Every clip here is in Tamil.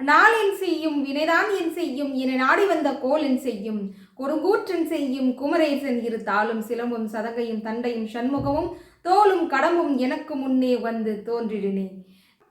நாளின் செய்யும் வினைதான் என் செய்யும் என நாடி வந்த கோலின் செய்யும். கொடுங்கூற்றன் செய்யும் குமரேசன் இரு தாளும் சிலம்பும் சதகையும் தண்டையும் சண்முகமும் தோலும் கடம்பும் எனக்கு முன்னே வந்து தோன்றிடினே.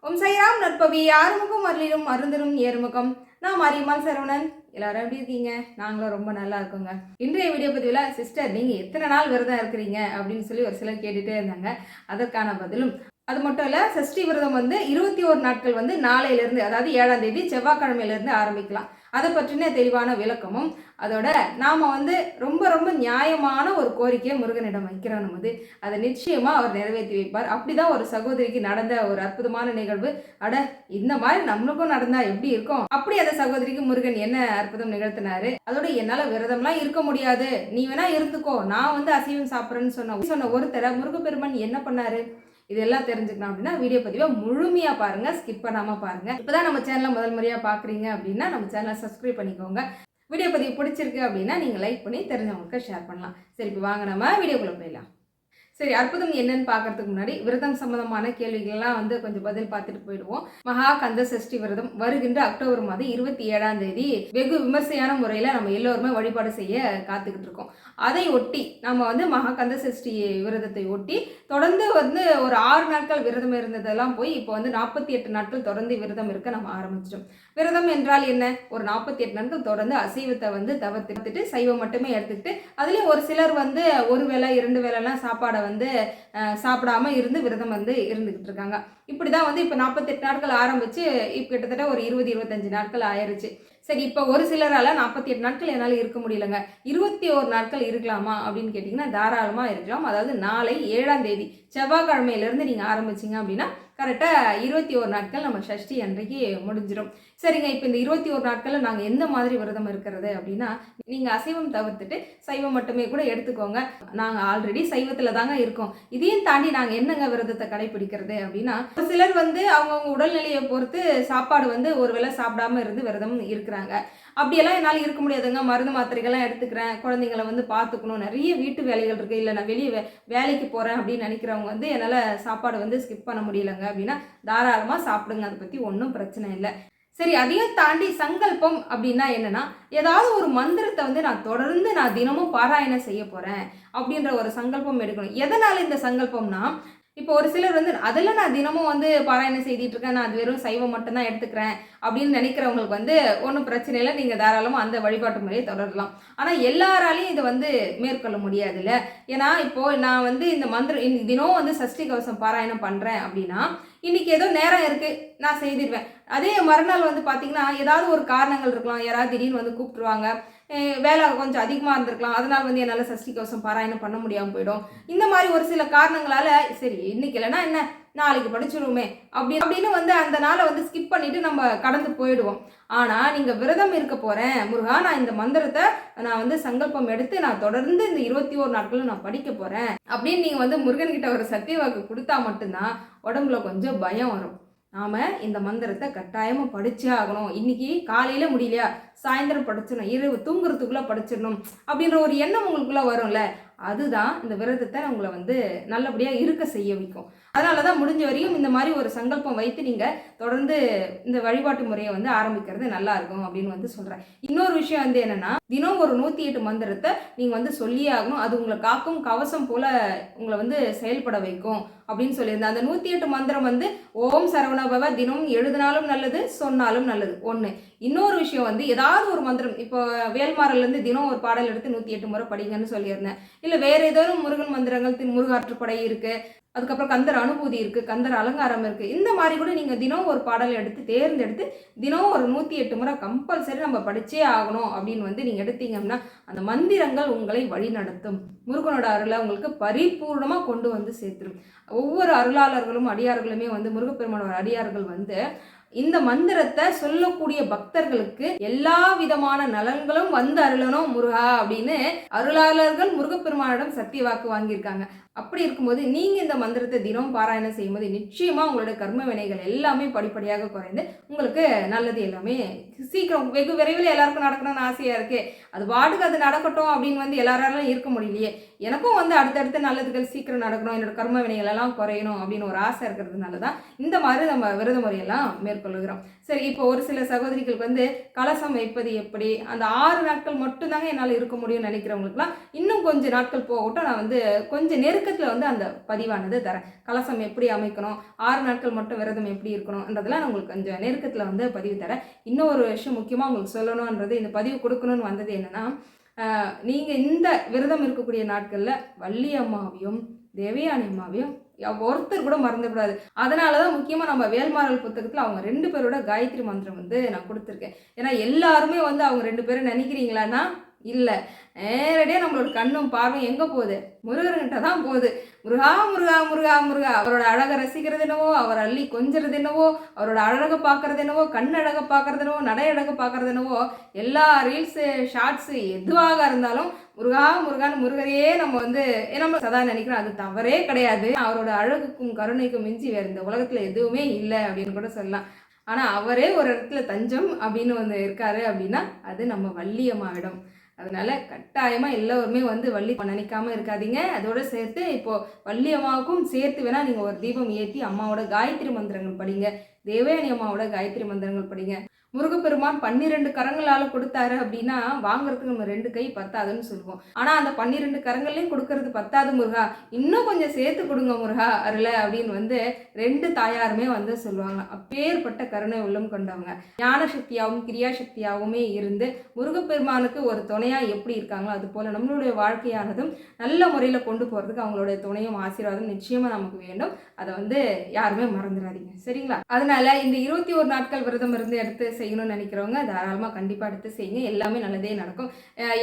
ஓம் சைராம் நட்பவி ஆறுமுகம் அருளிலும் அருந்தரும் ஏறுமுகம். நான் மாரியம்மாள் சரவணன் எல்லாரும் எப்படி இருக்கீங்க? நாங்களும் ரொம்ப நல்லா இருக்கோங்க. இன்றைய வீடியோ பதிவில் சிஸ்டர் நீங்கள் எத்தனை நாள் விரதம் இருக்கிறீங்க? அப்படின்னு சொல்லி ஒரு சிலர் கேட்டுகிட்டே இருந்தாங்க. அதற்கான பதிலும் அது மட்டும் இல்லை சஷ்டி விரதம் வந்து இருபத்தி ஒரு நாட்கள் வந்து நாளையிலேருந்து அதாவது ஏழாம் தேதி செவ்வாய்க்கிழமையிலேருந்து ஆரம்பிக்கலாம். அதை பற்றின தெளிவான விளக்கமும் அதோட நாம் வந்து ரொம்ப ரொம்ப நியாயமான ஒரு கோரிக்கையை முருகனிடம் வைக்கிறோம் போது அதை நிச்சயமாக அவர் நிறைவேற்றி வைப்பார். அப்படி தான் ஒரு சகோதரிக்கு நடந்த ஒரு அற்புதமான நிகழ்வு. அட இந்த மாதிரி நம்மளுக்கும் நடந்தால் எப்படி இருக்கும்? அப்படி அந்த சகோதரிக்கு முருகன் என்ன அற்புதம் நிகழ்த்தினாரு? அதோட என்னால் விரதம்லாம் இருக்க முடியாது. நீ வேணா இருந்துக்கோ. நான் வந்து அசைவம் சாப்பிட்றேன்னு சொன்ன சொன்ன ஒருத்தரை முருகப்பெருமன் என்ன பண்ணாரு? இதெல்லாம் தெரிஞ்சுக்கணும் அப்படின்னா வீடியோ பதிவை முழுமையாக பாருங்கள் ஸ்கிப் பண்ணாமல் பாருங்கள் இப்போ தான் நம்ம சேனலை முதல் முறையாக பார்க்குறீங்க அப்படின்னா நம்ம சேனலை சப்ஸ்கிரைப் பண்ணிக்கோங்க. வீடியோ பதிவு பிடிச்சிருக்கு அப்படின்னா நீங்கள் லைக் பண்ணி தெரிஞ்சவங்களுக்கு ஷேர் பண்ணலாம். சரி இப்போ வாங்க நம்ம வீடியோக்குள்ளே போயிடலாம். சரி அற்புதம் என்னன்னு பார்க்கறதுக்கு முன்னாடி விரதம் சம்பந்தமான கேள்விகள்லாம் வந்து கொஞ்சம் பதில் பார்த்துட்டு போயிடுவோம். மகா கந்த சஷ்டி விரதம் வருகின்ற அக்டோபர் மாதம் இருபத்தி ஏழாம் தேதி வெகு விமர்சையான முறையில் நம்ம எல்லோருமே வழிபாடு செய்ய காத்துக்கிட்டு இருக்கோம். அதை ஒட்டி நம்ம வந்து மகா கந்த சஷ்டி விரதத்தை ஒட்டி தொடர்ந்து வந்து ஒரு ஆறு நாட்கள் விரதம் இருந்ததெல்லாம் போய் இப்போ வந்து நாற்பத்தி எட்டு நாட்கள் தொடர்ந்து விரதம் இருக்க நம்ம ஆரம்பிச்சிட்டோம். விரதம் என்றால் என்ன? ஒரு நாற்பத்தி எட்டு நாட்கள் தொடர்ந்து அசைவத்தை வந்து தவிர்த்துட்டு சைவம் மட்டுமே எடுத்துக்கிட்டு அதுலேயும் ஒரு சிலர் வந்து ஒரு வேளை இரண்டு வேலைலாம் சாப்பாடை வந்து சாப்பிடாம இருந்து விரதம் வந்து இருந்துக்கிட்டு இருக்காங்க. இப்படி தான் வந்து இப்போ நாற்பத்தெட்டு நாட்கள் ஆரம்பித்து இப்போ கிட்டத்தட்ட ஒரு இருபது இருபத்தஞ்சு நாட்கள் ஆயிடுச்சு சரி இப்போ ஒரு சிலரால் நாற்பத்தி எட்டு நாட்கள் என்னால் இருக்க முடியலங்க. இருபத்தி ஒரு நாட்கள் இருக்கலாமா அப்படின்னு கேட்டிங்கன்னா தாராளமாக இருக்கலாம். அதாவது நாளை ஏழாம் தேதி செவ்வாய்க்கிழமையிலேருந்து நீங்கள் ஆரம்பிச்சிங்க அப்படின்னா கரெக்டாக இருபத்தி ஒரு நாட்கள் நம்ம சஷ்டி அன்றைக்கு முடிஞ்சிடும் சரிங்க இப்போ இந்த இருபத்தி ஒரு நாட்களில் நாங்கள் எந்த மாதிரி விரதம் இருக்கிறது அப்படின்னா நீங்கள் அசைவம் தவிர்த்துட்டு சைவம் மட்டுமே கூட எடுத்துக்கோங்க. நாங்கள் ஆல்ரெடி சைவத்தில் தாங்க இருக்கோம். இதையும் தாண்டி நாங்கள் என்னங்க விரதத்தை கடைபிடிக்கிறது அப்படின்னா ஒரு சிலர் வந்து அவங்கவுங்க உடல்நிலையை பொறுத்து சாப்பாடு வந்து ஒரு வேளை சாப்பிடாம இருந்து விரதம் இருக்கிறாங்க. அப்படியெல்லாம் என்னால் இருக்க முடியாதுங்க. மருந்து மாத்திரைகள்லாம் எடுத்துக்கிறேன். குழந்தைங்களை வந்து பார்த்துக்கணும் நிறைய வீட்டு வேலைகள் இருக்குது இல்லை நான் வெளியே வேலைக்கு போகிறேன் அப்படின்னு நினைக்கிறவங்க வந்து என்னால் சாப்பாடு வந்து ஸ்கிப் பண்ண முடியலங்க அப்படின்னா தாராளமாக சாப்பிடுங்க. அதை பற்றி ஒன்றும் பிரச்சனை இல்லை. சரி அதையும் தாண்டி சங்கல்பம் அப்படின்னா என்னன்னா ஏதாவது ஒரு மந்திரத்தை வந்து நான் தொடர்ந்து நான் தினமும் பாராயணம் செய்ய போகிறேன் அப்படின்ற ஒரு சங்கல்பம் எடுக்கணும். எதனால் இந்த சங்கல்பம்னா இப்போ ஒரு சிலர் வந்து அதில் நான் தினமும் வந்து பாராயணம் செய்துட்டு இருக்கேன் நான் அது வெறும் சைவம் மட்டும்தான் எடுத்துக்கிறேன். அப்படின்னு நினைக்கிறவங்களுக்கு வந்து ஒன்றும் பிரச்சனை இல்லை. நீங்கள் தாராளமாக அந்த வழிபாட்டு முறையை தொடரலாம். ஆனால் எல்லாராலையும் இதை வந்து மேற்கொள்ள முடியாதுல்ல. ஏன்னா இப்போது நான் வந்து இந்த மந்திரம் இன்னைக்கு தினம் வந்து சஷ்டி கவசம் பாராயணம் பண்ணுறேன் அப்படின்னா இன்றைக்கி ஏதோ நேரம் இருக்குது நான் செய்திருவேன் அதே மறுநாள் வந்து பார்த்திங்கன்னா ஏதாவது ஒரு காரணங்கள் இருக்கலாம். யாராவது திடீர்னு வந்து கூப்பிட்டுருவாங்க. வேலை கொஞ்சம் அதிகமாக இருந்திருக்கலாம். அதனால் வந்து என்னால் சஷ்டி கவசம் பாராயணம் பண்ண முடியாமல் போயிடும். இந்த மாதிரி ஒரு சில காரணங்களால் சரி இன்னைக்கு இல்லைன்னா என்ன? நாளைக்கு படிச்சிருவோமே. அப்படி அப்படின்னு வந்து அந்த நாளை வந்து ஸ்கிப் பண்ணிட்டு நம்ம கடந்து போயிடுவோம். ஆனால் நீங்கள் விரதம் இருக்க போகிறேன் முருகா நான் இந்த மந்திரத்தை நான் வந்து சங்கல்பம் எடுத்து நான் தொடர்ந்து இந்த இருபத்தி ஒரு நாட்களும் நான் படிக்க போகிறேன் அப்படின்னு நீங்கள் வந்து முருகன்கிட்ட ஒரு சத்திய வாக்கு கொடுத்தா மட்டும்தான் உடம்புல கொஞ்சம் பயம் வரும். நாம் இந்த மந்திரத்தை கட்டாயமாக படிச்சே ஆகணும். இன்னைக்கு காலையில் முடியலையா? சாயந்தரம் படிச்சிடணும். இரவு தூங்குறதுக்குள்ளே படிச்சிடணும். அப்படின்ற ஒரு எண்ணம் உங்களுக்குள்ளே வரும்ல? அதுதான் இந்த விரதத்தை உங்களை வந்து நல்லபடியாக இருக்க செய்ய வைக்கும். அதனால தான் முடிஞ்ச வரையும் இந்த மாதிரி ஒரு சங்கல்பம் வைத்து நீங்கள் தொடர்ந்து இந்த வழிபாட்டு முறையை வந்து ஆரம்பிக்கிறது நல்லா இருக்கும் அப்படின்னு வந்து சொல்கிறேன் இன்னொரு விஷயம் வந்து என்னென்னா தினம் ஒரு நூற்றி எட்டு மந்திரத்தை நீங்கள் வந்து சொல்லியே ஆகணும். அது உங்களை காக்கும் கவசம் போல் உங்களை வந்து செயல்பட வைக்கும் அப்படின்னு சொல்லியிருந்தேன். அந்த நூற்றி எட்டு மந்திரம் வந்து ஓம் சரவணபவ தினம் எழுதினாலும் நல்லது சொன்னாலும் நல்லது. ஒன்று இன்னொரு விஷயம் வந்து ஏதாவது ஒரு மந்திரம் இப்போ வேல்மாரிலேருந்து தினம் ஒரு பாடல் எடுத்து நூற்றி எட்டு முறை படிங்கன்னு சொல்லியிருந்தேன். இல்லை வேறு ஏதோ முருகன் மந்திரங்கள் முருகாற்றுப்படை இருக்குது அதுக்கப்புறம் கந்தர் அனுபூதி இருக்குது கந்தர் அலங்காரம் இருக்குது இந்த மாதிரி கூட நீங்கள் தினம் ஒரு பாடல் எடுத்து தேர்ந்தெடுத்து தினம் ஒரு நூற்றி எட்டு முறை கம்பல்சரி நம்ம படித்தே ஆகணும் அப்படின்னு வந்து நீங்கள் எடுத்தீங்கன்னா அந்த மந்திரங்கள் உங்களை வழிநடத்தும். முருகனோட அருளை உங்களுக்கு பரிபூர்ணமாக கொண்டு வந்து சேர்த்துடும் ஒவ்வொரு அருளாளர்களும் அடியார்களுமே வந்து முருகப்பெருமானோட அடியார்கள் வந்து இந்த மந்திரத்தை சொல்லக்கூடிய பக்தர்களுக்கு எல்லா விதமான நலன்களும் வந்து அருளணும் முருகா அப்படின்னு அருளாளர்கள் முருகப்பெருமானிடம் சத்திய வாக்கு வாங்கியிருக்காங்க. அப்படி இருக்கும்போது நீங்கள் இந்த மந்திரத்தை தினம் பாராயணம் செய்யும்போது நிச்சயமாக உங்களோட கர்ம வினைகள் எல்லாமே படிப்படியாக குறைந்து உங்களுக்கு நல்லது எல்லாமே சீக்கிரம் வெகு விரைவில் எல்லாருக்கும் நடக்கணும்னு ஆசையாக இருக்குது அது பாட்டுக்கு அது நடக்கட்டும் அப்படின்னு வந்து எல்லாராலும் இருக்க முடியலையே. எனக்கும் வந்து அடுத்தடுத்து நல்லதுகள் சீக்கிரம் நடக்கணும். என்னோட கர்ம வினைகள் எல்லாம் குறையணும் அப்படின்னு ஒரு ஆசை இருக்கிறதுனால தான் இந்த மாதிரி நம்ம விரத முறையெல்லாம் மேற்கொள்கிறோம். சரி இப்போ ஒரு சில சகோதரிகளுக்கு வந்து கலசம் வைப்பது எப்படி? அந்த ஆறு நாட்கள் மட்டும்தாங்க என்னால் இருக்க முடியும்னு நினைக்கிறவங்களுக்குலாம் இன்னும் கொஞ்சம் நாட்கள் போகட்டும். நான் வந்து கொஞ்சம் விளக்கத்தில் வந்து அந்த பதிவானது தரேன். கலசம் எப்படி அமைக்கணும்? ஆறு நாட்கள் மட்டும் விரதம் எப்படி இருக்கணும்ன்றதெல்லாம் நான் உங்களுக்கு கொஞ்சம் நெருக்கத்தில் வந்து பதிவு தரேன். இன்னும் ஒரு விஷயம் முக்கியமாக உங்களுக்கு சொல்லணுன்றது இந்த பதிவு கொடுக்கணும்னு வந்தது என்னென்னா நீங்கள் இந்த விரதம் இருக்கக்கூடிய நாட்களில் வள்ளி அம்மாவையும் தேவயானி அம்மாவையும் ஒருத்தர் கூட மறந்துடக்கூடாது. அதனால தான் முக்கியமாக நம்ம வேல்மாறல் புத்தகத்தில் அவங்க ரெண்டு பேரோட காயத்ரி மந்திரம் வந்து நான் கொடுத்துருக்கேன். ஏன்னா எல்லாருமே வந்து அவங்க ரெண்டு பேரும் நினைக்கிறீங்களான்னா இல்லை. நேரடியாக நம்மளோட கண்ணும் பார்வையும் எங்கே போகுது? முருகர்கிட்ட தான் போகுது. முருகா முருகா முருகா முருகா. அவரோட அழகை ரசிக்கிறது என்னவோ அவர் அள்ளி கொஞ்சறது என்னவோ அவரோட அழகை பார்க்கறது என்னவோ கண் அழகை பார்க்கறது என்னவோ நடை அழகை பார்க்கறது என்னவோ எல்லா ரீல்ஸு ஷார்ட்ஸு எதுவாக இருந்தாலும் முருகா முருகான்னு முருகரையே நம்ம வந்து நம்ம சதா நினைக்கிறோம். அது தவறே கிடையாது. அவரோட அழகுக்கும் கருணைக்கும் மிஞ்சி வேறு இந்த உலகத்தில் எதுவுமே இல்லை அப்படின்னு கூட சொல்லலாம். ஆனால் அவரே ஒரு இடத்துல தஞ்சம் அப்படின்னு வந்து இருக்காரு அப்படின்னா அது நம்ம வள்ளியம்மாவிடம். அதனால கட்டாயமாக எல்லோருமே வந்து வள்ளி நினைக்காம இருக்காதீங்க. அதோட சேர்த்து இப்போ வள்ளி அம்மாவுக்கும் சேர்த்து வேணா நீங்கள் ஒரு தீபம் ஏற்றி அம்மாவோட காயத்ரி மந்திரங்கள் படிங்க. தேவயானி அம்மாவோட காயத்ரி மந்திரங்கள் படிங்க. முருகப்பெருமான் பன்னிரெண்டு கரங்களால் கொடுத்தாரு அப்படின்னா வாங்குறதுக்கு நம்ம ரெண்டு கை பத்தாதுன்னு சொல்லுவோம். ஆனால் அந்த பன்னிரெண்டு கரங்கள்லையும் கொடுக்கறது பத்தாது முருகா. இன்னும் கொஞ்சம் சேர்த்து கொடுங்க முருகா அருள அப்படின்னு வந்து ரெண்டு தாயாருமே வந்து சொல்லுவாங்க. அப்பேற்பட்ட கருணை உள்ளம் கொண்டவங்க. ஞான சக்தியாகவும் கிரியா சக்தியாகவுமே இருந்து முருகப்பெருமானுக்கு ஒரு துணையாக எப்படி இருக்காங்களோ அது போல் நம்மளுடைய வாழ்க்கையானதும் நல்ல முறையில் கொண்டு போகிறதுக்கு அவங்களுடைய துணையும் ஆசீர்வாதம் நிச்சயமாக நமக்கு வேண்டும். அதை வந்து யாருமே மறந்துடாதீங்க. சரிங்களா? அதனால இந்த இருபத்தி ஒரு நாட்கள் விரதம் இருந்து எடுத்து செய்யணும்னு நினைக்கிறவங்க தாராளமாக கண்டிப்பாக எடுத்து செய்யுங்க. எல்லாமே நல்லதே நடக்கும்.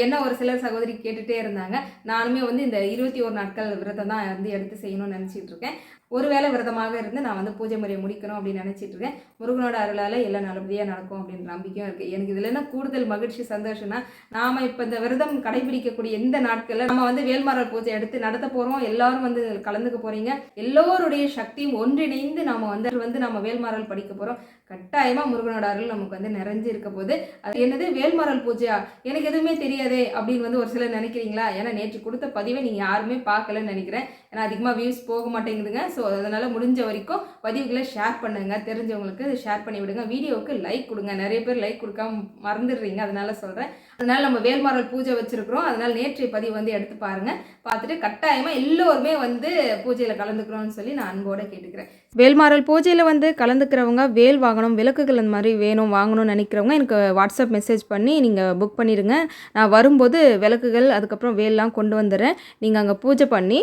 என்ன ஒரு சிலர் சகோதரி கேட்டுகிட்டே இருந்தாங்க. நானுமே வந்து இந்த இருபத்தி ஒரு நாட்கள் விரதம் தான் வந்து எடுத்து செய்யணும்னு நினச்சிட்டு இருக்கேன். ஒருவேளை விரதமாக இருந்து நான் வந்து பூஜை முறையை முடிக்கணும் அப்படின்னு நினச்சிட்டு இருக்கேன். முருகனோட அருளால் எல்லாம் நல்லபடியாக நடக்கும் அப்படின்ற நம்பிக்கையும் இருக்குது எனக்கு இதில் என்ன கூடுதல் மகிழ்ச்சி சந்தோஷம்னா நாம் இப்போ இந்த விரதம் கடைபிடிக்கக்கூடிய எந்த நாட்களில் நம்ம வந்து வேல்மாரல் பூஜை எடுத்து நடத்த போகிறோம் எல்லாரும் வந்து கலந்துக்க போகிறீங்க எல்லோருடைய சக்தியும் ஒன்றிணைந்து நம்ம வந்து வந்து நம்ம வேல்மாரல் படிக்க போகிறோம் கட்டாயமாக முருகனோட அருள் நமக்கு வந்து நிறைஞ்சு இருக்க போது அது என்னது? வேல்மாரல் பூஜையா? எனக்கு எதுவுமே தெரியாதே அப்படின்னு வந்து ஒரு சிலர் நினைக்கிறீங்களா? ஏன்னா நேற்று கொடுத்த பதிவை நீங்கள் யாருமே பார்க்கலன்னு நினைக்கிறேன். ஏன்னா அதிகமாக வியூஸ் போக மாட்டேங்குதுங்க. ஸோ அதனால் முடிஞ்ச வரைக்கும் பதிவுகளை ஷேர் பண்ணுங்க. தெரிஞ்சவங்களுக்கு ஷேர் பண்ணி விடுங்க. வீடியோவுக்கு லைக் கொடுங்க. நிறைய பேர் லைக் கொடுக்காம மறந்துடுறீங்க. அதனால சொல்கிறேன் அதனால் நம்ம வேல்மாரல் பூஜை வச்சுருக்கிறோம். அதனால் நேற்றைய பதிவு வந்து எடுத்து பாருங்கள் பார்த்துட்டு கட்டாயமாக எல்லோருமே வந்து பூஜையில் கலந்துக்கிறோம்னு சொல்லி நான் அன்போட கேட்டுக்கிறேன். வேல்மாரல் பூஜையில் வந்து கலந்துக்கிறவங்க வேல் வாங்கணும் விளக்குகள் அந்த மாதிரி வேணும் வாங்கணும்னு நினைக்கிறவங்க எனக்கு வாட்ஸ்அப் மெசேஜ் பண்ணி நீங்கள் புக் பண்ணிடுங்க நான் வரும்போது விளக்குகள் அதுக்கப்புறம் வேல்லாம் கொண்டு வந்துடுறேன். நீங்கள் அங்கே பூஜை பண்ணி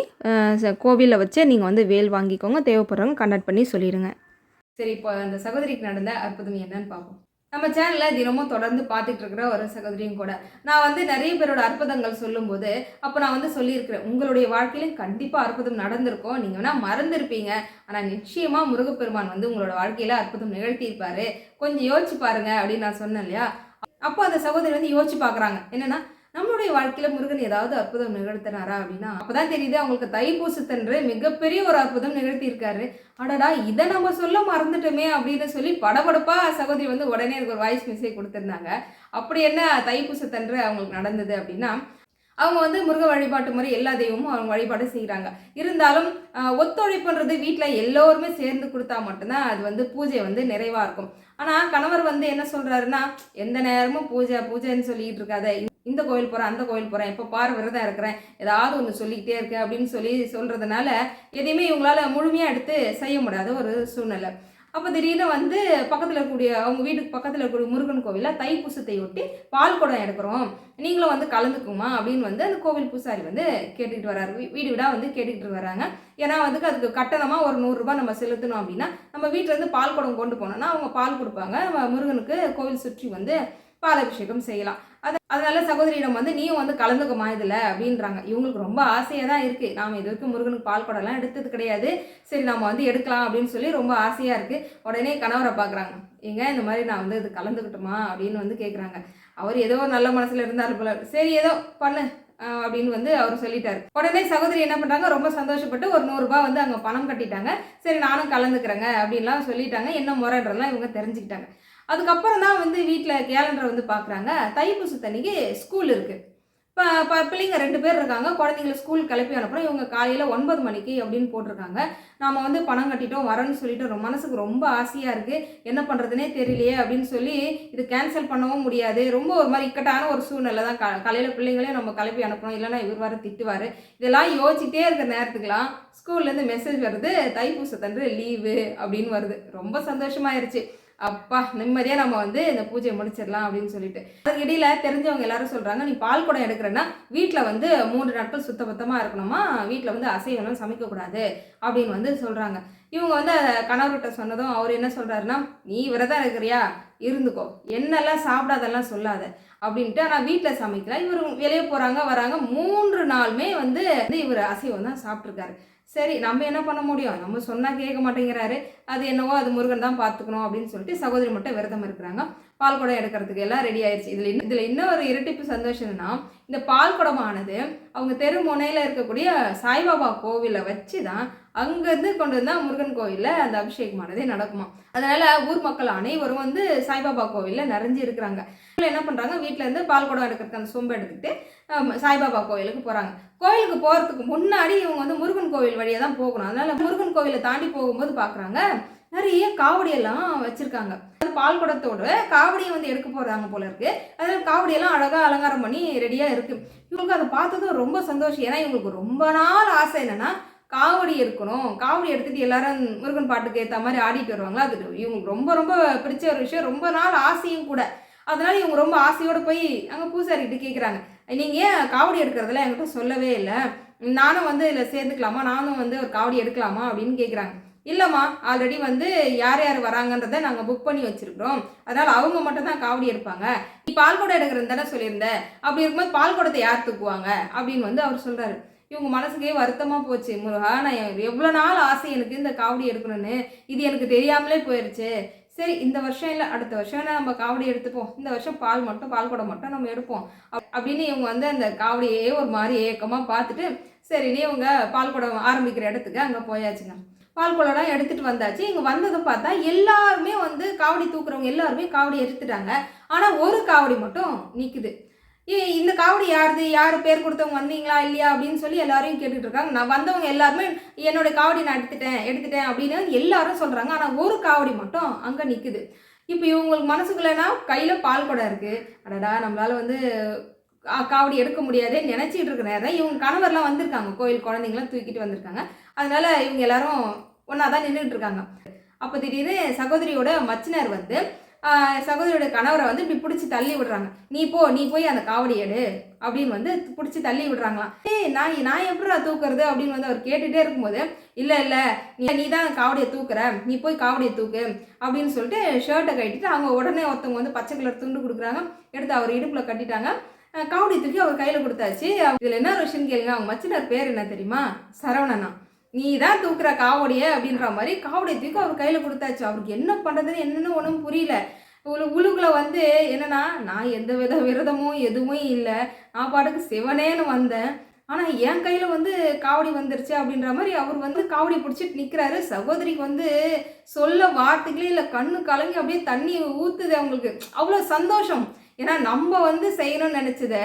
கோவிலில் வச்சு நீங்கள் வந்து வேல் வாங்கிக்கோங்க. தேவைப்படுறவங்க கண்டக்ட் பண்ணி சொல்லிடுங்க சரி இப்போ அந்த சகோதரிக்கு நடந்த அற்புதம் என்னன்னு பார்ப்போம். நம்ம சேனலில் தினமும் தொடர்ந்து பார்த்துட்டு இருக்கிற ஒரு சகோதரியும் கூட. நான் வந்து நிறைய பேரோட அற்புதங்கள் சொல்லும்போது அப்போ நான் வந்து சொல்லியிருக்கிறேன் உங்களுடைய வாழ்க்கையிலும் கண்டிப்பாக அற்புதம் நடந்திருக்கும். நீங்கள் வேணால் மறந்துருப்பீங்க. ஆனால் நிச்சயமாக முருகப்பெருமான் வந்து உங்களோட வாழ்க்கையில் அற்புதம் நிகழ்த்தியிருப்பாரு. கொஞ்சம் யோசிச்சு பாருங்க அப்படின்னு நான் சொன்னேன் இல்லையா? அப்போ அந்த சகோதரி வந்து யோசிச்சு பார்க்குறாங்க. என்னென்னா நம்மளுடைய வாழ்க்கையில் முருகன் ஏதாவது அற்புதம் நிகழ்த்தினாரா அப்படின்னா அப்பதான் தெரியுது அவங்களுக்கு தைப்பூசத்தன்று மிகப்பெரிய ஒரு அற்புதம் நிகழ்த்தியிருக்காரு. அடடா இதை நம்ம சொல்ல மறந்துட்டோமே அப்படின்னு சொல்லி படபடப்பா சகோதரி வந்து உடனே எனக்கு ஒரு வாய்ஸ் மெசேஜ் கொடுத்துருந்தாங்க. அப்படி என்ன தைப்பூசத்தன்று அவங்களுக்கு நடந்தது அப்படின்னா அவங்க வந்து முருக வழிபாட்டு முறை எல்லா தெய்வமும் அவங்க வழிபாடு செய்கிறாங்க இருந்தாலும் ஆஹ், ஒத்துழைப்புன்றது வீட்டில் எல்லோருமே சேர்ந்து கொடுத்தா மட்டும்தான் அது வந்து பூஜை வந்து நிறைவாக இருக்கும். ஆனால் கணவர் வந்து என்ன சொல்கிறாருன்னா எந்த நேரமும் பூஜை பூஜைன்னு சொல்லிட்டு இருக்காத. இந்த கோயில் போகிறேன் அந்த கோயில் போகிறேன் இப்போ பார் விரதம் இருக்கிறேன் ஏதாவது ஒன்று சொல்லிக்கிட்டே இருக்கு அப்படின்னு சொல்லி சொல்கிறதுனால எதையுமே இவங்களால முழுமையாக எடுத்து செய்ய முடியாத ஒரு சூழ்நிலை. அப்போ திடீர்னு வந்து பக்கத்தில் இருக்கக்கூடிய அவங்க வீட்டுக்கு பக்கத்தில் இருக்கக்கூடிய முருகன் கோவிலில் தைப்பூசத்தை ஒட்டி பால் குடம் எடுக்கிறோம் நீங்களும் வந்து கலந்துக்குமா அப்படின்னு வந்து அந்த கோவில் பூசாரி வந்து கேட்டுக்கிட்டு வராரு. வீடு வீடாக வந்து கேட்டுக்கிட்டு வராங்க. ஏன்னா வந்து அதுக்கு கட்டணமாக ஒரு நூறுரூபா நம்ம செலுத்தணும் அப்படின்னா நம்ம வீட்டில் இருந்து பால் குடம் கொண்டு போனோம்னா அவங்க பால் கொடுப்பாங்க. நம்ம முருகனுக்கு கோவில் சுற்றி வந்து பாலாபிஷேகம் செய்யலாம். அது அதனால சகோதரியிடம் வந்து நீயும் வந்து கலந்துக்கமா இதில் அப்படின்றாங்க. இவங்களுக்கு ரொம்ப ஆசையாக தான் இருக்குது நாம் இது வரைக்கும் முருகனுக்கு பால் குடம்லாம் எடுத்தது கிடையாது. சரி நம்ம வந்து எடுக்கலாம் அப்படின்னு சொல்லி ரொம்ப ஆசையாக இருக்குது உடனே கணவரை பார்க்குறாங்க ஏங்க இந்த மாதிரி நான் வந்து இது கலந்துக்கிட்டுமா? அப்படின்னு வந்து கேட்குறாங்க அவர் ஏதோ நல்ல மனசில் இருந்தார் போல. சரி ஏதோ பண்ணு அப்படின்னு வந்து அவர் சொல்லிட்டாரு. உடனே சகோதரி என்ன பண்ணுறாங்க ரொம்ப சந்தோஷப்பட்டு ஒரு நூறுரூபா வந்து அங்கே பணம் கட்டிட்டாங்க. சரி நானும் கலந்துக்கிறேங்க அப்படின்லாம் சொல்லிட்டாங்க. என்ன முறைன்றதெல்லாம் இவங்க தெரிஞ்சுக்கிட்டாங்க. அதுக்கப்புறம் தான் வந்து வீட்டில் கேலண்டரை வந்து பார்க்குறாங்க தைப்பூசத்தன்னைக்கு ஸ்கூல் இருக்குது இப்போ இப்போ பிள்ளைங்க ரெண்டு பேர் இருக்காங்க. குழந்தைங்கள ஸ்கூல் கிளப்பி அனுப்புகிறோம் இவங்க காலையில் ஒன்பது மணிக்கு அப்படின்னு போட்டிருக்காங்க. நாம் வந்து பணம் கட்டிட்டோம் வரேன்னு சொல்லிட்டு ரொம்ப மனசுக்கு ரொம்ப ஆசையாக இருக்குது என்ன பண்ணுறதுனே தெரியலையே அப்படின்னு சொல்லி இது கேன்சல் பண்ணவும் முடியாது. ரொம்ப ஒரு மாதிரி இக்கட்டான ஒரு சூழ்நிலை தான். க காலையில் பிள்ளைங்களையும் நம்ம கிளப்பி அனுப்பணும் இல்லைன்னா இவர் வர திட்டுவார் இதெல்லாம் யோசிச்சிட்டே இருக்கிற நேரத்துக்குலாம் ஸ்கூல்லேருந்து மெசேஜ் வருது தைப்பூசத்தன்று லீவு அப்படின்னு வருது. ரொம்ப சந்தோஷமாயிருச்சு. அப்பா நிம்மதியாக நம்ம வந்து இந்த பூஜையை முடிச்சிடலாம் அப்படின்னு சொல்லிட்டு. அதுக்கு இடையில தெரிஞ்சவங்க எல்லாரும் சொல்கிறாங்க நீ பால் குடம் எடுக்கிறேன்னா வீட்டில் வந்து மூன்று நாட்கள் சுத்தபத்தமாக இருக்கணுமா? வீட்டில் வந்து அசைவெல்லாம் சமைக்கக்கூடாது அப்படின்னு வந்து சொல்கிறாங்க இவங்க வந்து கணவர்கிட்ட சொன்னதும் அவர் என்ன சொல்கிறாருன்னா நீ விரதம் இருக்கிறியா? இருந்துக்கோ. என்னெல்லாம் சாப்பிடாதெல்லாம் சொல்லாத அப்படின்ட்டு. ஆனால் வீட்டில் சமைக்கல. இவர் வெளியே போகிறாங்க வராங்க. மூன்று நாளுமே வந்து இவர் அசைவம் தான் சாப்பிட்ருக்காரு சரி நம்ம என்ன பண்ண முடியும்? நம்ம சொன்னால் கேட்க மாட்டேங்கிறாரு. அது என்னவோ அது முருகன் தான் பார்த்துக்கணும் அப்படின்னு சொல்லிட்டு சகோதரி மட்டும் விரதம் இருக்கிறாங்க. பால் குடம் எடுக்கிறதுக்கு எல்லாம் ரெடி ஆயிடுச்சு இதில் இன்னும் இதில் இன்னும் ஒரு இரட்டிப்பு சந்தோஷம்னா இந்த பால் குடமானது அவங்க தெரு முனையில் இருக்கக்கூடிய சாய்பாபா கோவிலை வச்சு தான் அங்கேருந்து கொண்டு வந்தால் முருகன் கோவிலில் அந்த அபிஷேகமானதே நடக்குமா? அதனால் ஊர் மக்கள் அனைவரும் வந்து சாய்பாபா கோவிலில் நிறைஞ்சு இருக்கிறாங்க. என்ன பண்ணுறாங்க வீட்டில் இருந்து பால் குடம் எடுக்கிறதுக்கு அந்த சொம்பு எடுத்துக்கிட்டு சாய்பாபா கோவிலுக்கு போகிறாங்க கோவிலுக்கு போகிறதுக்கு முன்னாடி இவங்க வந்து முருகன் கோவில் வழியாக தான் போகணும். அதனால முருகன் கோவிலை தாண்டி போகும்போது பார்க்குறாங்க நிறைய காவடியெல்லாம் வச்சுருக்காங்க. அது பால் குடத்தோட காவடியை வந்து எடுக்க போகிறாங்க போல இருக்குது அதில் காவடியெல்லாம் அழகாக அலங்காரம் பண்ணி ரெடியாக இருக்குது இவங்களுக்கு அதை பார்த்ததும் ரொம்ப சந்தோஷம். ஏன்னா இவங்களுக்கு ரொம்ப நாள் ஆசை என்னன்னா காவடி எடுக்கணும். காவடி எடுத்துகிட்டு எல்லாரும் முருகன் பாட்டுக்கு ஏற்ற மாதிரி ஆடிட்டு வருவாங்களா? அது இவங்களுக்கு ரொம்ப ரொம்ப பிடிச்ச ஒரு விஷயம். ரொம்ப நாள் ஆசையும் கூட. அதனால இவங்க ரொம்ப ஆசையோடு போய் அங்கே பூசாரிகிட்ட கேட்குறாங்க நீங்கள் ஏன் காவடி எடுக்கிறதுல என்கிட்ட சொல்லவே இல்லை. நானும் வந்து இதில் சேர்ந்துக்கலாமா? நானும் வந்து ஒரு காவடி எடுக்கலாமா? அப்படின்னு கேட்குறாங்க இல்லைம்மா ஆல்ரெடி வந்து யார் யார் வராங்கன்றதை நாங்கள் புக் பண்ணி வச்சுருக்கிறோம். அதனால் அவங்க மட்டும் தான் காவடி எடுப்பாங்க. நீ பால் குடம் எடுக்கிறேன்னு தானே சொல்லியிருந்த. அப்படி இருக்கும்போது பால் குடத்தை யார் தூக்குவாங்க? அப்படின்னு வந்து அவர் சொல்கிறாரு இவங்க மனசுக்கே வருத்தமாக போச்சு. முருகா நான் எவ்வளோ நாள் ஆசை எனக்கு இந்த காவடி எடுக்கணும்னு. இது எனக்கு தெரியாமலே போயிடுச்சு சரி இந்த வருஷம் இல்லை அடுத்த வருஷம் நம்ம காவடி எடுத்துப்போம். இந்த வருஷம் பால் மட்டும் பால் குடம் மட்டும் நம்ம எடுப்போம். அப்படின்னு இவங்க வந்து அந்த காவடியே ஒரு மாதிரி ஏக்கமாக பார்த்துட்டு சரின்னு இவங்க பால் குடம் ஆரம்பிக்கிற இடத்துக்கு அங்கே போயாச்சுங்க. பால் குடம் எடுத்துகிட்டு வந்தாச்சு. இங்கே வந்ததை பார்த்தா எல்லாருமே வந்து காவடி தூக்குறவங்க எல்லாருமே காவடி எடுத்துட்டாங்க. ஆனால் ஒரு காவடி மட்டும் நிற்குது இந்த காவடி யாருது? யார் பேர் கொடுத்தவங்க வந்தீங்களா? இல்லையா? அப்படின்னு சொல்லி எல்லாரையும் கேட்டுட்டு இருக்காங்க. நான் வந்தவங்க எல்லாருமே என்னோட காவடி நான் எடுத்துட்டேன் எடுத்துட்டேன் அப்படின்னு எல்லாரும் சொல்கிறாங்க ஆனால் ஒரு காவடி மட்டும் அங்கே நிற்குது இப்போ இவங்களுக்கு மனசுக்குள்ளனா கையில் பால் குடம் இருக்குது அடடா நம்மளால் வந்து காவடி எடுக்க முடியாதே நினச்சிட்டு இருக்கிற நேரம் இவங்க கணவர்லாம் வந்திருக்காங்க. கோயில் குழந்தைங்களாம் தூக்கிட்டு வந்திருக்காங்க. அதனால இவங்க எல்லாரும் ஒன்றா தான் நின்றுட்டு இருக்காங்க அப்போ திடீர்னு சகோதரியோட மச்சினர் வந்து சகோதரியோட கணவரை வந்து இப்படி பிடிச்சி தள்ளி விடுறாங்க. நீ போ நீ போய் அந்த காவடி எடு அப்படின்னு வந்து பிடிச்சி தள்ளி விடுறாங்களாம். ஏய் நான் நான் எப்படிடா தூக்குறது? அப்படின்னு வந்து அவர் கேட்டுகிட்டே இருக்கும்போது இல்லை இல்லை நீ நீ தான் காவடியை தூக்குற. நீ போய் காவடியை தூக்கு அப்படின்னு சொல்லிட்டு ஷர்ட்டை கட்டிட்டு அவங்க உடனே ஒருத்தவங்க வந்து பச்சை கலர் துண்டு கொடுக்குறாங்க. எடுத்து அவர் இடுப்பில் கட்டிட்டாங்க. காவடி தூக்கி அவர் கையில் கொடுத்தாச்சு. இதில் என்ன ஒரு விஷயம் கேளுங்க. அவங்க மச்சினர் பேர் என்ன தெரியுமா? சரவணனா. நீ தான் தூக்குற காவடியை அப்படின்ற மாதிரி காவடியை தூக்கி அவர் கையில் கொடுத்தாச்சு. அவருக்கு என்ன பண்ணுறதுன்னு என்னென்னு ஒன்றும் புரியல. உள்ள உள்ளுக்குள்ள வந்து என்னன்னா நான் எந்த வித விரதமும் எதுவும் இல்லை. நான் பாட்டுக்கு சிவனேன்னு வந்தேன். ஆனால் என் கையில் வந்து காவடி வந்துருச்சு அப்படின்ற மாதிரி அவர் வந்து காவடி பிடிச்சிட்டு நிற்கிறாரு சகோதரிக்கு வந்து சொல்ல வார்த்தைகளே இல்லை. கண்ணு கலங்கி அப்படியே தண்ணி ஊற்றுது அவங்களுக்கு. அவ்வளோ சந்தோஷம். ஏன்னா நம்ம வந்து செய்யணும்னு நினச்சத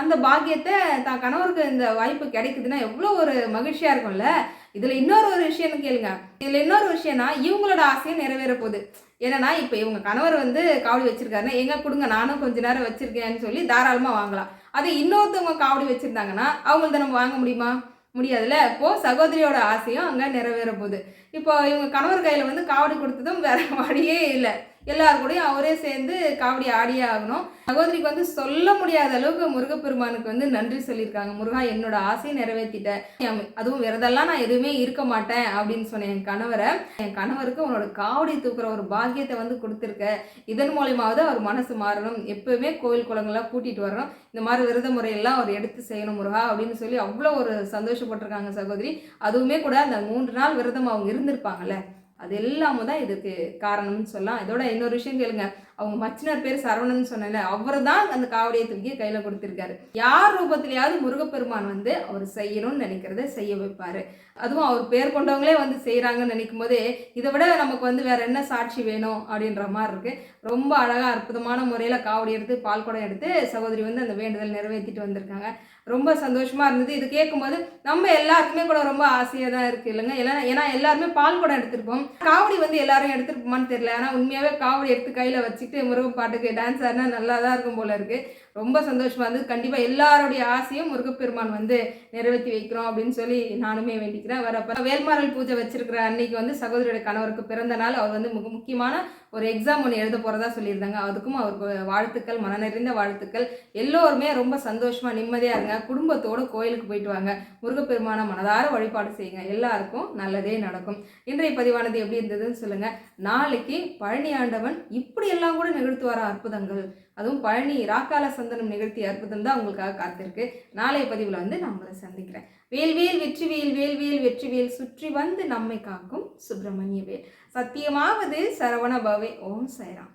அந்த பாக்கியத்தை தான் கணவருக்கு இந்த வாய்ப்பு கிடைக்குதுன்னா எவ்வளோ ஒரு மகிழ்ச்சியாக இருக்கும்ல. இதில் இன்னொரு ஒரு விஷயம் கேளுங்க. இதில் இன்னொரு விஷயம்னா இவங்களோட ஆசையும் நிறைவேற போகுது. என்னன்னா இப்போ இவங்க கணவர் வந்து காவடி வச்சிருக்காருன்னா எங்க கொடுங்க நானும் கொஞ்ச நேரம் வச்சிருக்கேன்னு சொல்லி தாராளமாக வாங்கலாம். அதே இன்னொருத்தவங்க காவடி வச்சிருந்தாங்கன்னா அவங்கள்ட்ட நம்ம வாங்க முடியுமா? முடியாதுல்ல? இப்போ சகோதரியோட ஆசையும் அங்கே நிறைவேற போகுது. இப்போ இவங்க கணவர் கையில் வந்து காவடி கொடுத்ததும் வேற வழியே இல்லை. எல்லாருக்கூடையும் அவரே சேர்ந்து காவடி ஆடியே ஆகணும். சகோதரிக்கு வந்து சொல்ல முடியாத அளவுக்கு முருகப்பெருமானுக்கு வந்து நன்றி சொல்லியிருக்காங்க. முருகா என்னோட ஆசையை நிறைவேற்றிட்டேன் அதுவும் விரதெல்லாம் நான் எதுவுமே இருக்க மாட்டேன் அப்படின்னு சொன்னேன் என் கணவரை என் கணவருக்கு உன்னோட காவடி தூக்குற ஒரு பாக்கியத்தை வந்து கொடுத்துருக்க. இதன் மூலியமாவது அவர் மனசு மாறணும். எப்பவுமே கோவில் குளங்கள்லாம் கூட்டிகிட்டு வரணும். இந்த மாதிரி விரத முறையெல்லாம் அவர் எடுத்து செய்யணும் முருகா அப்படின்னு சொல்லி அவ்வளோ ஒரு சந்தோஷப்பட்டிருக்காங்க சகோதரி. அதுவுமே கூட அந்த மூன்று நாள் விரதம் அவங்க இருந்திருப்பாங்கல்ல. அது எல்லாமும் தான் இதுக்கு காரணம்னு சொல்லலாம். இதோட இன்னொரு விஷயம் கேளுங்க. அவங்க மச்சினர் பேர் சரவணன் சொன்னல அவர் தான் அந்த காவடியை தூக்கி கையில் கொடுத்துருக்காரு. யார் ரூபத்திலேயாவது முருகப்பெருமான் வந்து அவர் செய்யணும்னு நினைக்கிறத செய்ய வைப்பாரு. அதுவும் அவர் பேர் கொண்டவங்களே வந்து செய்கிறாங்கன்னு நினைக்கும் போதே இதை விட நமக்கு வந்து வேற என்ன சாட்சி வேணும் அப்படின்ற மாதிரி இருக்கு. ரொம்ப அழகாக அற்புதமான முறையில் காவடி எடுத்து பால் குடம் எடுத்து சகோதரி வந்து அந்த வேண்டுதல் நிறைவேற்றிட்டு வந்திருக்காங்க. ரொம்ப சந்தோஷமாக இருந்தது. இது கேட்கும்போது நம்ம எல்லாருக்குமே கூட ரொம்ப ஆசையாக தான் இருக்குது இல்லைங்க. ஏன்னா ஏன்னா எல்லாருமே பால் குடம் எடுத்திருப்போம். காவடி வந்து எல்லாரும் எடுத்துருப்போமான்னு தெரியல. ஆனால் உண்மையாகவே காவடி எடுத்து கையில் வச்சுட்டு முருகன் பாட்டுக்கு டான்ஸ் ஆடினா நல்லா தான் இருக்கும் போல இருக்குது ரொம்ப சந்தோஷமாக இருந்தது. கண்டிப்பாக எல்லாருடைய ஆசையும் முருகப்பெருமான் வந்து நிறைவேற்றி வைக்கிறோம் அப்படின்னு சொல்லி நானுமே வேண்டிக்கிறேன். வரப்போ வேல்மாரல் பூஜை வச்சிருக்கிற அன்னைக்கு வந்து சகோதரியோட கணவருக்கு பிறந்த நாள். அவர் வந்து முக முக்கியமான ஒரு எக்ஸாம் ஒன்று எழுத போகிறதா சொல்லியிருந்தாங்க. அதுக்கும் அவருக்கு வாழ்த்துக்கள் மன நிறைந்த வாழ்த்துக்கள். எல்லோருமே ரொம்ப சந்தோஷமாக நிம்மதியாக இருங்க. குடும்பத்தோடு கோயிலுக்கு போயிட்டு வாங்க. முருகப்பெருமான மனதார வழிபாடு செய்யுங்க. எல்லாருக்கும் நல்லதே நடக்கும். இன்றைய பதிவானது எப்படி இருந்ததுன்னு சொல்லுங்கள் நாளைக்கு பழனி ஆண்டவன் இப்படி எல்லாம் கூட நிகழ்த்துவார அற்புதங்கள். அதுவும் பழனி ராக்கால சந்தனம் நிகழ்த்திய அற்புதம் தான் உங்களுக்காக காத்திருக்கு. நாளைய பதிவில் வந்து நான் உங்களை சந்திக்கிறேன். வேல்வேல் வெற்றிவேல் வேல்வேல் வெற்றிவேல் சுற்றி வந்து நம்மை காக்கும் சுப்பிரமணிய வேல். சத்தியமாவது சரவண பவே ஓம் சைராம்